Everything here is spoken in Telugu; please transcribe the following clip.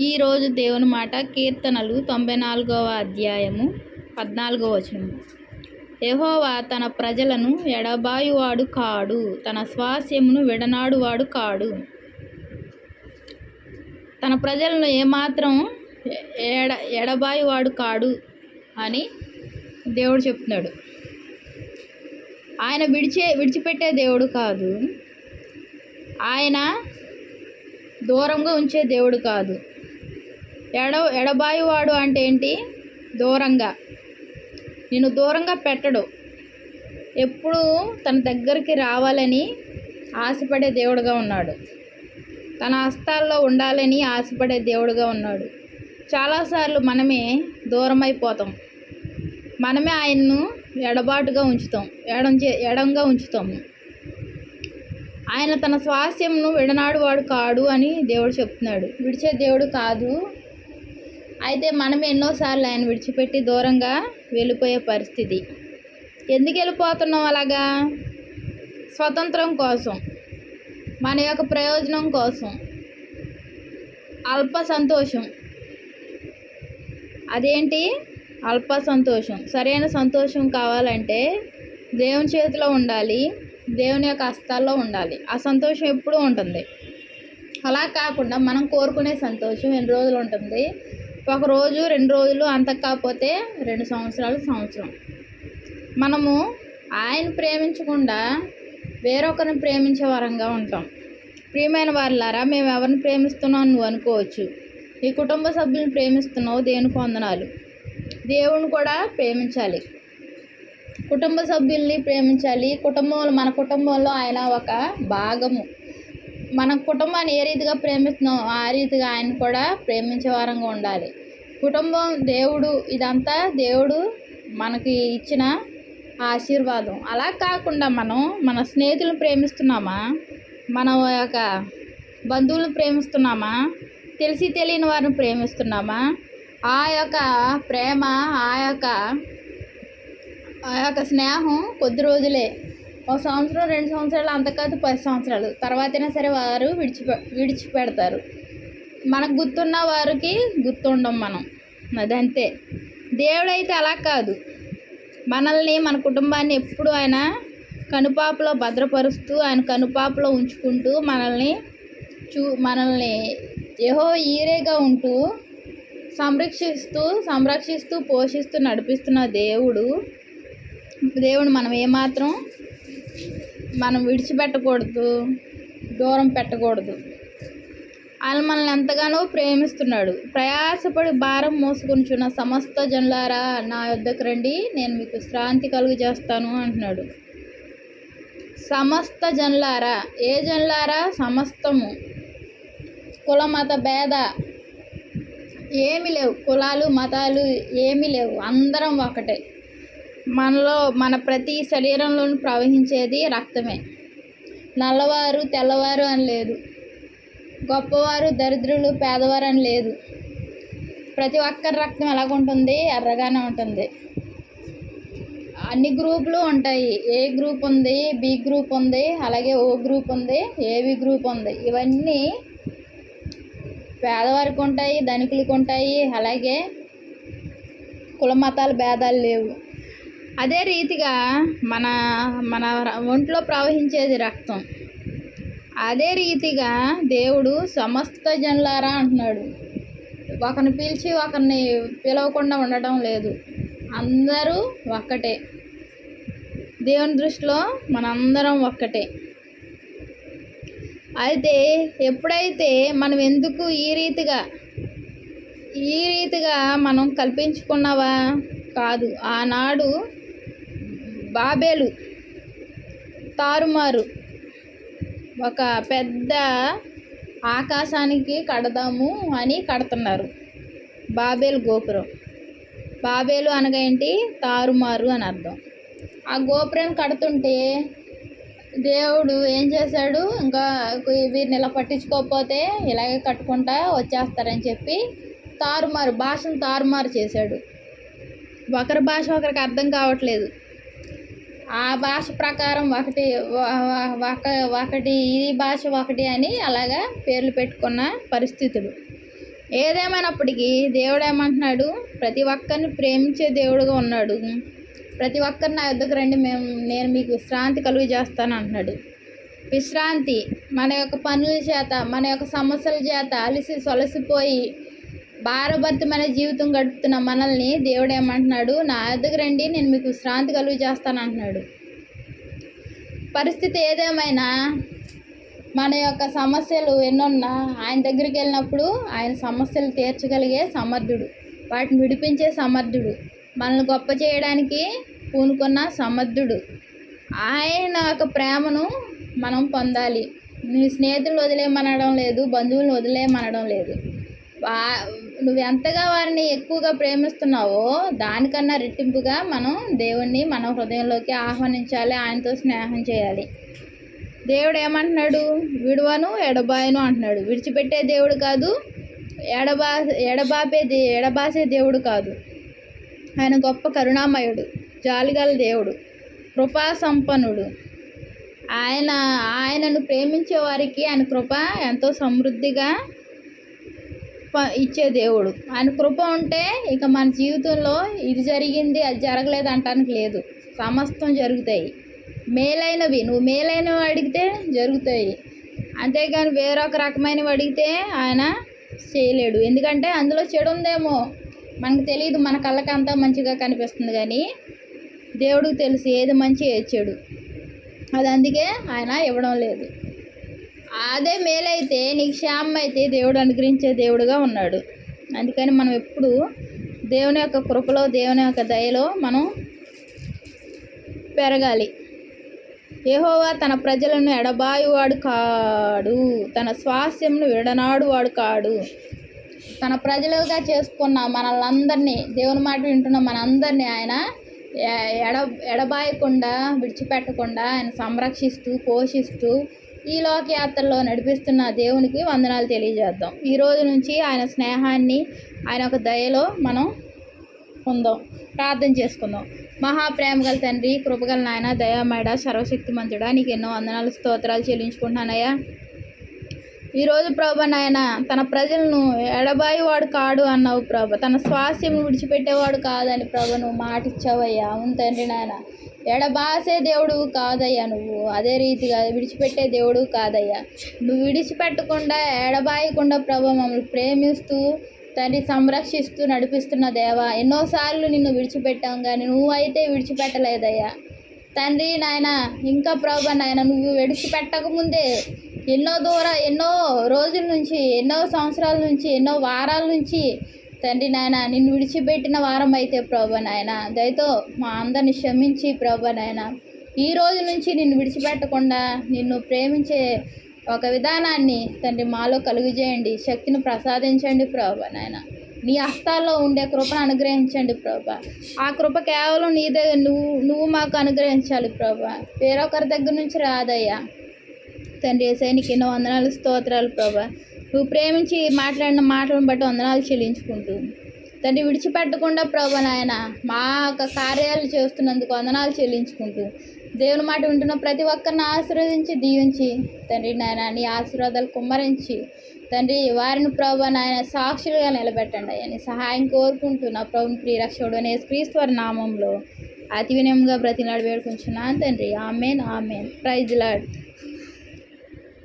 ఈరోజు దేవుని మాట కీర్తనలు తొంభై నాలుగవ అధ్యాయము పద్నాలుగో వచనము యహోవా తన ప్రజలను ఎడబాయువాడు కాడు తన స్వాస్యమును విడనాడువాడు కాడు. తన ప్రజలను ఏమాత్రం ఎడ ఎడబాయువాడు కాడు అని దేవుడు చెప్తున్నాడు. ఆయన విడిచే విడిచిపెట్టే దేవుడు కాదు. ఆయన దూరంగా ఉంచే దేవుడు కాదు. ఎడ ఎడబాయువాడు అంటే ఏంటి? దూరంగా. నేను దూరంగా పెట్టడు. ఎప్పుడూ తన దగ్గరికి రావాలని ఆశపడే దేవుడుగా ఉన్నాడు. తన హస్తాల్లో ఉండాలని ఆశపడే దేవుడుగా ఉన్నాడు. చాలాసార్లు మనమే దూరమైపోతాం. మనమే ఆయన్ను ఎడబాటుగా ఉంచుతాం. ఎడం చే ఎడంగా ఉంచుతాము ఆయన తన స్వాస్యంను విడనాడు వాడు కాడు అని దేవుడు చెప్తున్నాడు. విడిచే దేవుడు కాదు. అయితే మనం ఎన్నోసార్లు ఆయన విడిచిపెట్టి దూరంగా వెళ్ళిపోయే పరిస్థితి. ఎందుకు వెళ్ళిపోతున్నాం అలాగా? స్వతంత్రం కోసం మన యొక్క ప్రయోజనం కోసం అల్ప సంతోషం అదేంటి? అల్ప సంతోషం సరైన సంతోషం కావాలంటే దేవుని చేతిలో ఉండాలి దేవుని యొక్క హస్తాల్లో ఉండాలి. ఆ సంతోషం ఎప్పుడూ ఉంటుంది. అలా కాకుండా మనం కోరుకునే సంతోషం ఎన్ని రోజులు ఉంటుంది? ఒక రోజు రెండు రోజులు అంత కాకపోతే రెండు సంవత్సరాలు సంవత్సరం. మనము ఆయన ప్రేమించకుండా వేరొకరిని ప్రేమించే వరంగా ఉంటాం. ప్రియమైన వారిలారా మేము ఎవరిని ప్రేమిస్తున్నాం నువ్వు అనుకోవచ్చు. నీ కుటుంబ సభ్యులను ప్రేమిస్తున్నావు దేవుని పొందనాలు దేవుని కూడా ప్రేమించాలి. కుటుంబ సభ్యుల్ని ప్రేమించాలి. కుటుంబంలో మన కుటుంబంలో ఆయన ఒక భాగము. మన కుటుంబాన్ని ఏ రీతిగా ప్రేమిస్తున్నాం ఆ రీతిగా ఆయన కూడా ప్రేమించే వారంగా ఉండాలి. కుటుంబం దేవుడు ఇదంతా దేవుడు మనకి ఇచ్చిన ఆశీర్వాదం. అలా కాకుండా మనం మన స్నేహితులను ప్రేమిస్తున్నామా? మన యొక్క బంధువులను ప్రేమిస్తున్నామా? తెలిసి తెలియని వారిని ప్రేమిస్తున్నామా? ఆ యొక్క ప్రేమ ఆ యొక్క ఆ యొక్క స్నేహం కొద్ది రోజులే ఒక సంవత్సరం రెండు సంవత్సరాలు అంతకాదు పది సంవత్సరాలు. తర్వాతైనా సరే వారు విడిచిపె విడిచిపెడతారు. మనకు గుర్తున్న వారికి గుర్తుండం మనం. అదంతే. దేవుడైతే అలా కాదు. మనల్ని మన కుటుంబాన్ని ఎప్పుడు ఆయన కనుపాపలో భద్రపరుస్తూ ఆయన కనుపాపలో ఉంచుకుంటూ మనల్ని చూ మనల్ని ఏహో ఈరేగా ఉంటూ సంరక్షిస్తూ సంరక్షిస్తూ పోషిస్తూ నడిపిస్తున్న దేవుడు. దేవుడు మనం ఏమాత్రం మనం విడిచిపెట్టకూడదు దూరం పెట్టకూడదు. ఆయన మనల్ని ఎంతగానో ప్రేమిస్తున్నాడు. ప్రయాసపడి భారం మోసుకొనిచున్న సమస్త జనులారా నా యొద్దకు రండి నేను మీకు శ్రాంతి కలుగు చేస్తాను అంటున్నాడు. సమస్త జనులారా ఏ జనులారా? సమస్తము. కుల మత భేద ఏమి లేవు. కులాలు మతాలు ఏమీ లేవు. అందరం ఒకటే. మనలో మన ప్రతి శరీరంలో ప్రవహించేది రక్తమే. నల్లవారు తెల్లవారు అని లేదు. గొప్పవారు దరిద్రులు పేదవారు అని లేదు. ప్రతి ఒక్కరి రక్తం ఎలాగుంటుంది? ఎర్రగానే ఉంటుంది. అన్ని గ్రూపులు ఉంటాయి. ఏ గ్రూప్ ఉంది? బి గ్రూప్ ఉంది. అలాగే ఓ గ్రూప్ ఉంది. ఏవి గ్రూప్ ఉంది? ఇవన్నీ పేదవారికి ఉంటాయి ధనికులకు ఉంటాయి. అలాగే కుల మతాల భేదాలు లేవు. అదే రీతిగా మన మన ఒంట్లో ప్రవహించేది రక్తం. అదే రీతిగా దేవుడు సమస్త జనులారా అంటున్నాడు. ఒకరిని పిలిచి ఒకరిని పిలవకుండా ఉండటం లేదు. అందరూ ఒక్కటే. దేవుని దృష్టిలో మనందరం ఒక్కటే. అయితే ఎప్పుడైతే మనం ఎందుకు ఈ రీతిగా ఈ రీతిగా మనం కల్పించుకున్నావా? కాదు. ఆనాడు బాబేలు తారుమారు. ఒక పెద్ద ఆకాశానికి కడదాము అని కడుతున్నారు. బాబేలు గోపురం. బాబేలు అనగా ఏంటి? తారుమారు అని అర్థం. ఆ గోపురం కడుతుంటే దేవుడు ఏం చేశాడు? ఇంకా వీరిని ఇలా పట్టించుకోకపోతే ఇలాగే కట్టుకుంటా వచ్చేస్తారని చెప్పి తారుమారు భాషను తారుమారు చేశాడు. ఒకరి భాష ఒకరికి అర్థం కావట్లేదు. ఆ భాష ప్రకారం ఒకటి ఒక ఒకటి ఈ భాష ఒకటి అని అలాగా పేర్లు పెట్టుకున్న పరిస్థితులు. ఏదేమైనప్పటికీ దేవుడు ఏమంటున్నాడు ప్రతి ఒక్కరిని ప్రేమించే దేవుడుగా ఉన్నాడు. ప్రతి ఒక్కరు నా యుద్ధకు రండి మేము నేను మీకు విశ్రాంతి కలుగు చేస్తాను అంటున్నాడు. విశ్రాంతి మన యొక్క పనుల చేత మన యొక్క సమస్యల చేత అలసి సొలసిపోయి భారభర్తమైన జీవితం గడుపుతున్న మనల్ని దేవుడు ఏమంటున్నాడు నా దగ్గర రండి నేను మీకు విశ్రాంతి కలుగు చేస్తాను అంటున్నాడు. పరిస్థితి ఏదేమైనా మన యొక్క సమస్యలు ఎన్నున్నా ఆయన దగ్గరికి వెళ్ళినప్పుడు ఆయన సమస్యలు తీర్చగలిగే సమర్థుడు. వాటిని విడిపించే సమర్థుడు. మనల్ని గొప్ప చేయడానికి పూనుకున్న సమర్థుడు. ఆయన యొక్క ప్రేమను మనం పొందాలి. నీ స్నేహితులు వదిలేయమనడం లేదు బంధువులను వదిలేయమనడం లేదు. వా నువ్వు ఎంతగా వారిని ఎక్కువగా ప్రేమిస్తున్నావో దానికన్నా రెట్టింపుగా మనం దేవుణ్ణి మన హృదయంలోకి ఆహ్వానించాలి ఆయనతో స్నేహం చేయాలి. దేవుడు ఏమంటున్నాడు? విడువను ఎడబాయను అంటున్నాడు. విడిచిపెట్టే దేవుడు కాదు ఎడబా ఎడబాపే దే ఎడబాసే దేవుడు కాదు. ఆయన గొప్ప కరుణామయుడు జాలిగల దేవుడు కృపా సంపన్నుడు ఆయన ఆయనను ప్రేమించే వారికి ఆయన కృప ఎంతో సమృద్ధిగా ఇచ్చే దేవుడు. ఆయన కృప ఉంటే ఇక మన జీవితంలో ఇది జరిగింది అది జరగలేదు అంటానికి లేదు. సమస్తం జరుగుతాయి. మేలైనవి నువ్వు మేలైనవి అడిగితే జరుగుతాయి. అంతేగాని వేరొక రకమైనవి అడిగితే ఆయన చేయలేడు. ఎందుకంటే అందులో చెడు ఉందేమో? మనకు తెలియదు మన కళ్ళకంతా మంచిగా కనిపిస్తుంది కానీ దేవుడికి తెలుసు ఏది మంచి ఏది చెడు. అది అందుకే ఆయన ఇవ్వడం లేదు. అదే మేలైతే నీకు క్షేమం అయితే దేవుడు అనుగ్రహించే దేవుడుగా ఉన్నాడు. అందుకని మనం ఎప్పుడు దేవుని యొక్క కృపలో దేవుని యొక్క దయలో మనం పెరగాలి. యెహోవా తన ప్రజలను ఎడబాయువాడు కాడు. తన స్వాస్యంను విడనాడు వాడు కాడు. తన ప్రజలుగా చేసుకున్న మనల్ని దేవుని మాట వింటున్న మనందరినీ ఆయన ఎ- ఎడ ఎడబాయకుండా విడిచిపెట్టకుండా ఆయన సంరక్షిస్తూ పోషిస్తూ ఈ లోకయాత్రలో నడిపిస్తున్న దేవునికి వందనాలు తెలియజేద్దాం. ఈ రోజు నుంచి ఆయన స్నేహాన్ని ఆయన ఒక దయలో మనం ఉందాం. ప్రార్థన చేసుకుందాం. మహాప్రేమ గల తండ్రి కృపగల నాయన దయామేడ సర్వశక్తిమంతుడా నీకు ఎన్నో వందనాలు స్తోత్రాలు చెల్లించుకుంటున్నానయ్యా. ఈరోజు ప్రభ నాయన తన ప్రజలను ఎడబాయి వాడు కాడు అన్నావు ప్రభ. తన స్వాస్థ్యం విడిచిపెట్టేవాడు కాదని ప్రభ నువ్వు మాటిచ్చావయ్యా. అవును తండ్రి నాయన. ఎడబాసే దేవుడు కాదయ్యా నువ్వు. అదే రీతిగా విడిచిపెట్టే దేవుడు కాదయ్యా. నువ్వు విడిచిపెట్టకుండా ఎడబాయకుండా ప్రభు మమ్మల్ని ప్రేమిస్తూ తండ్రి సంరక్షిస్తూ నడిపిస్తున్న దేవా ఎన్నోసార్లు నిన్ను విడిచిపెట్టాం కానీ నువ్వు అయితే విడిచిపెట్టలేదయ్యా. తండ్రి నాయన ఇంకా ప్రభా నాయన నువ్వు విడిచిపెట్టకముందే ఎన్నో దూర ఎన్నో రోజుల నుంచి ఎన్నో సంవత్సరాల నుంచి ఎన్నో వారాల నుంచి తండ్రి నాయన నిన్ను విడిచిపెట్టిన వారం అయితే ప్రభా నాయన. దయతో మా అందరిని క్షమించి ప్రభా నాయన. ఈ రోజు నుంచి నిన్ను విడిచిపెట్టకుండా నిన్ను ప్రేమించే ఒక విధానాన్ని తండ్రి మాలో కలుగజేయండి. శక్తిని ప్రసాదించండి ప్రభా నాయన. నీ హస్తాల్లో ఉండే కృపను అనుగ్రహించండి ప్రభా. ఆ కృప కేవలం నీ దగ్గర నువ్వు నువ్వు మాకు అనుగ్రహించాలి ప్రభా. వేరొకరి దగ్గర నుంచి రాదయ్యా. తండ్రి ఏసైనికి ఎన్నో వందనాలు స్తోత్రాలు ప్రభా. నువ్వు ప్రేమించి మాట్లాడిన మాటలను బట్టి వందనాలు చెల్లించుకుంటూ. తండ్రి విడిచిపెట్టకుండా ప్రభు నాయన మా యొక్క కార్యాలు చేస్తున్నందుకు వందనాలు చెల్లించుకుంటూ. దేవుని మాట వింటున్న ప్రతి ఒక్కరిని ఆశీర్వదించి దీవించి తండ్రి నాయన నీ ఆశీర్వాదాలు కుమ్మరించి తండ్రి వారిని ప్రభు నాయన సాక్షులుగా నిలబెట్టండి అయ్యా. నీ సహాయం కోరుకుంటూ నా ప్రభుని ప్రియరక్షకుడు అనే క్రీస్తు వారి నామంలో అతి వినయంగా బ్రతిలాడి వేడుకుంటున్నాను తండ్రి. Amen amen. Praise Lord.